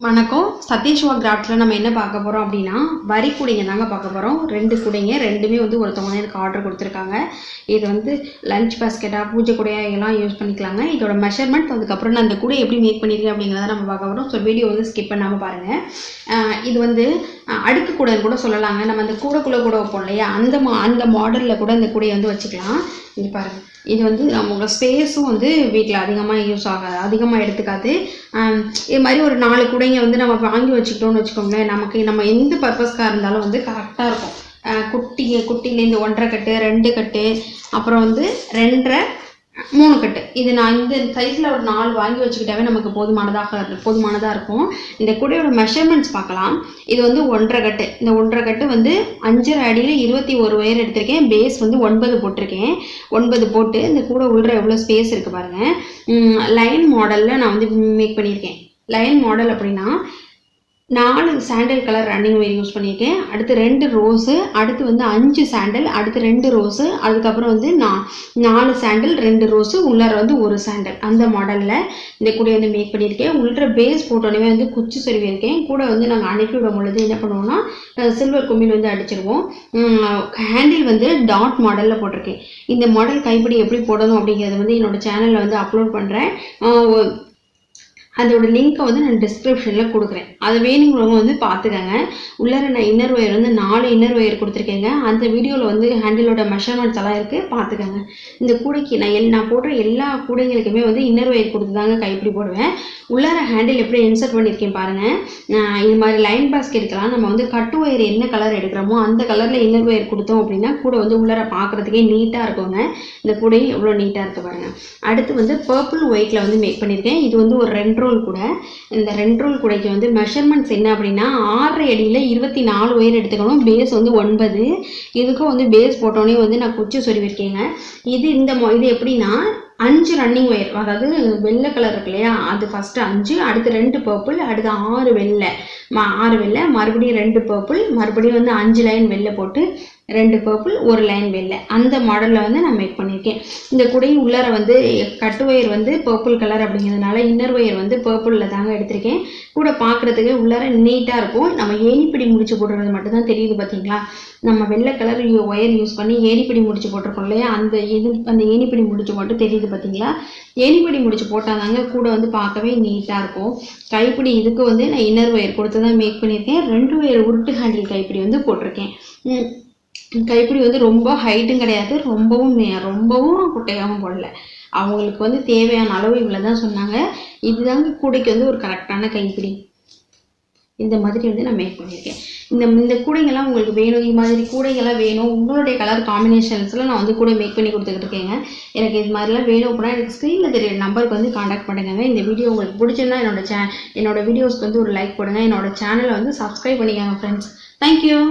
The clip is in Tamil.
வணக்கம். சதீஷ்வா கிராஃப்டில் நம்ம என்ன பார்க்க போகிறோம் அப்படின்னா வரி கூடைங்க தாங்க பார்க்க போகிறோம் ரெண்டு கூடைங்க ரெண்டுமே வந்து ஒருத்தவங்க எனக்கு ஆர்டர் கொடுத்துருக்காங்க. இது வந்து லஞ்ச் பாஸ்கெட்டாக பூஜை கூடையா எல்லாம் யூஸ் பண்ணிக்கலாங்க. இதோட மெஷர்மெண்ட் அதுக்கப்புறம் நான் அந்த கூடை எப்படி மேக் பண்ணியிருக்கேன் அப்படிங்கிறத நம்ம பார்க்க போகிறோம் ஸோ வீடியோ வந்து ஸ்கிப் பண்ணாமல் பாருங்கள் இது வந்து அடுக்கு கூடைன்னு கூட சொல்லலாங்க. நம்ம அந்த கூடைக்குள்ளே கூட வைப்போம் இல்லையா? அந்த மா அந்த மாடலில் கூட இந்த கூடையை வந்து வச்சுக்கலாம். இது பாருங்கள் இது வந்து நம்மளோட ஸ்பேஸும் வந்து வீட்டில் அதிகமாக யூஸ் ஆகாது அதிகமாக எடுத்துக்காது. இது மாதிரி ஒரு நாலு கூடைங்க வந்து நம்ம வாங்கி வச்சுக்கிட்டோம்னு வச்சுக்கோங்களேன். நமக்கு நம்ம எந்த பர்பஸ்க்காக இருந்தாலும் வந்து கரெக்டாக இருக்கும். குட்டி குட்டிலேருந்து ஒன்றரை கட்டு ரெண்டு கட்டு அப்புறம் வந்து ரெண்டரை மூணு கட்டு. இது நான் இந்த சைஸில் ஒரு நாலு வாங்கி வச்சுக்கிட்டாவே நமக்கு போதுமானதாக போதுமானதாக இருக்கும். இந்த கூடையோட மெஷர்மெண்ட்ஸ் பார்க்கலாம். இது வந்து ஒன்றரை கட்டு. இந்த ஒன்றரை கட்டு வந்து அஞ்சரை அடியில் இருபத்தி ஒரு ஒயர் எடுத்திருக்கேன். பேஸ் வந்து ஒன்பது போட்டிருக்கேன். ஒன்பது போட்டு இந்த கூடை உள்ள எவ்வளோ ஸ்பேஸ் இருக்குது பாருங்கள் லைன் மாடலில் நான் வந்து மேக் பண்ணியிருக்கேன். லைன் மாடல் அப்படின்னா நாலு sandal colour running wire use பண்ணியிருக்கேன். அடுத்து ரெண்டு ரோஸு அடுத்து வந்து அஞ்சு சாண்டல் அடுத்து ரெண்டு ரோஸு அதுக்கப்புறம் வந்து நான் நாலு சாண்டல் ரெண்டு ரோஸு உள்ளார வந்து ஒரு சாண்டல் அந்த மாடலில் இந்த கூடையை வந்து மேக் பண்ணியிருக்கேன். உள்ள பேஸ் போட்டோன்னே வந்து குச்சி சொருவியிருக்கேன் கூட வந்து நாங்கள் அனுப்பி விடும் பொழுது என்ன பண்ணுவோம்னா சில்வர் கும்மில் வந்து அடிச்சிருவோம். ஹேண்டில் வந்து டாட் மாடலில் போட்டிருக்கேன். இந்த மாடல் கைப்பிடி எப்படி போடணும் அப்படிங்கிறது வந்து என்னோட சேனலில் வந்து அப்லோட் பண்ணுறேன் அதோட லிங்க்கை வந்து நான் டிஸ்கிரிப்ஷனில் கொடுக்குறேன். அதை வேணுங்கிறவங்க வந்து பார்த்துக்கங்க. உள்ளார நான் இன்னர் ஒயர் வந்து நாலு இன்னர் ஒயர் கொடுத்துருக்கேங்க. அந்த வீடியோவில் வந்து ஹேண்டிலோட மெஷர்மெண்ட்ஸ் எல்லாம் இருக்குது பார்த்துக்கங்க. இந்த கூடைக்கு நான் எல் நான் போடுற எல்லா கூடைங்களுக்குமே வந்து இன்னர் ஒயர் கொடுத்து தாங்க கைப்பிடி போடுவேன். உள்ளார ஹேண்டில் எப்படி இன்சர்ட் பண்ணியிருக்கேன் பாருங்கள் இது மாதிரி லைன் பாஸ்கெட்டுக்கெல்லாம் நம்ம வந்து கட்டு ஒயர் என்ன கலர் எடுக்கிறோமோ அந்த கலரில் இன்னர் ஒயர் கொடுத்தோம் அப்படின்னா கூட வந்து உள்ளார பார்க்குறதுக்கே நீட்டாக இருக்குங்க. இந்த கூடையும் எவ்வளோ நீட்டாக இருக்குது பாருங்கள் அடுத்து வந்து பர்பிள் ஒயிட்டில் வந்து மேக் பண்ணியிருக்கேன். இது வந்து ஒரு ரெண்டு ரோல் கூட இந்த ரெண்டு ரோல் கூடைக்கு வந்து மெஷர்மெண்ட்ஸ் என்ன அப்படின்னா ஆறரை அடியில் இருபத்தி நாலு ஒயர் எடுத்துக்கணும் பேஸ் வந்து ஒன்பது. இதுக்கும் வந்து பேஸ் போட்டோன்னே வந்து நான் குச்சி சொருவிருக்கேங்க இது இந்த மொ- இது எப்படின்னா அஞ்சு ரன்னிங் ஒயர் அதாவது வெள்ளை கலர் இருக்கு இல்லையா அது ஃபஸ்ட்டு அஞ்சு அடுத்து ரெண்டு பர்பிள் அடுத்து ஆறு வெள்ளை. ம ஆறு வெள்ளை மறுபடியும் ரெண்டு பர்பிள் மறுபடியும் வந்து அஞ்சு லைன் வெள்ளை போட்டு ரெண்டு பர்பிள் ஒரு லைன் வெள்ளை. அந்த மாடலில் வந்து நான் மேக் பண்ணியிருக்கேன். இந்த குடை உள்ளார வந்து கட்டு ஒயர் வந்து பர்பிள் கலர் அப்படிங்கிறதுனால இன்னர் ஒயர் வந்து பர்பிளில் தாங்க எடுத்திருக்கேன். கூட பார்க்குறதுக்கு உள்ளார நீட்டாக இருக்கும். நம்ம ஏணிப்பிடி முடிச்சு போடுறது மட்டும்தான் தெரியுது பார்த்தீங்களா நம்ம வெள்ளை கலர் ஒயர் யூஸ் பண்ணி ஏணிப்பிடி முடிச்சு போட்டிருக்கோம் இல்லையா? அந்த இது அந்த ஏணிப்பிடி முடிச்சு மட்டும் தெரியுது பார்த்தீங்களா ஏணிப்பிடி முடிச்சு போட்டாதாங்க கூட வந்து பார்க்கவே நீட்டாக இருக்கும். கைப்பிடி இதுக்கு வந்து நான் இன்னர் ஒயர் கொடுத்து தான் மேக் பண்ணியிருக்கேன். ரெண்டு ஒயர் உருட்டு ஹேண்டில் கைப்பிடி வந்து போட்டிருக்கேன். கைப்பிடி வந்து ரொம்ப ஹைட்டும் கிடையாது. ரொம்பவும் மே- ரொம்பவும் குட்டையாகவும் போடல. அவங்களுக்கு வந்து தேவையான அளவு இவ்வளோ தான் சொன்னாங்க. இதுதாங்க கூடைக்கு வந்து ஒரு கரெக்டான கைப்பிடி. இந்த மாதிரி வந்து நான் மேக் பண்ணியிருக்கேன். இந்த இந்த கூடைங்கெல்லாம் உங்களுக்கு வேணும் இது மாதிரி கூடைங்கெல்லாம் வேணும். உங்களுடைய கலர் காம்பினேஷன்ஸில் நான் வந்து கூட மேக் பண்ணி கொடுத்துக்கிட்டு இருக்கேங்க. எனக்கு இது மாதிரிலாம் வேணும் அப்படின்னா எனக்கு ஸ்க்ரீனில் தெரியுற நம்பருக்கு வந்து காண்டாக்ட் பண்ணுங்க. இந்த வீடியோ உங்களுக்கு பிடிச்சிருந்தா என்னோட சே என்னோட வீடியோஸ்க்கு வந்து ஒரு லைக் போடுங்க. என்னோட சேனலை வந்து சப்ஸ்கிரைப் பண்ணிக்கோங்க ஃப்ரெண்ட்ஸ் தேங்க்யூ